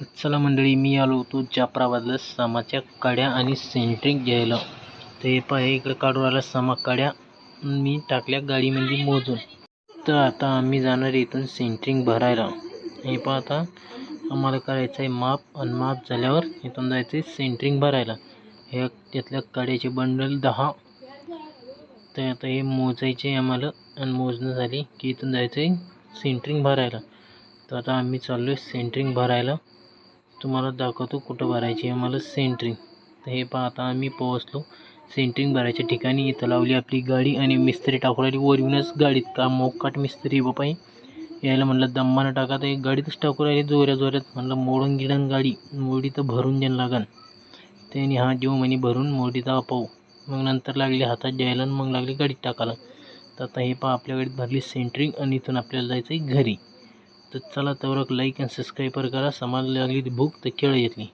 चला मंडळी मी आलो होतो जाफराबादला समाच्या काड्या आणि सेंट्रिंग घ्यायला. तर हे पहा इकडे काढून आला समा काड्या. मी टाकल्या गाडीमध्ये मोजून. तर आता आम्ही जाणार इथून सेंट्रिंग भरायला. हे पहा आता आम्हाला करायचं आहे माप आणि माप झाल्यावर इथून जायचं आहे सेंट्रिंग भरायला. हे त्यातल्या काड्याचे बंडल दहा. तर आता हे मोजायचे आहे आम्हाला आणि मोजणं झाली की इथून जायचं आहे सेंट्रिंग भरायला. तर आता आम्ही चाललो आहे सेंट्रिंग भरायला. तुम्हाला दाखवतो कुठं भरायची आहे. मला सेंट्रिंग तर हे पहा आता आम्ही पोहोचलो. सेंट्रिंग भरायच्या ठिकाणी इथं लावली आपली गाडी आणि मिस्त्री टाकू राहिली. वर गाडीत का मोकाट मिस्त्री बापाई यायला म्हणलं दम्मानं टाका. तर एक गाडीतच टाकू राहिली जोऱ्या जोऱ्यात. म्हणलं मोडून गिडन गाडी. मोडी तर भरून द्यायला लागन. त्याने हा देऊ म्हणे भरून मोडी तर पाहू मग नंतर लागली हातात द्यायला आणि मग लागली गाडीत टाकायला. तर आता हे पहा आपल्या गाडीत भरली सेंट्रिंग आणि इथून आपल्याला जायचं आहे घरी. तर चला तेवढं लाईक आणि सबस्क्राईबर करा. समाजाला लागली ती भूक तर खेळ येतली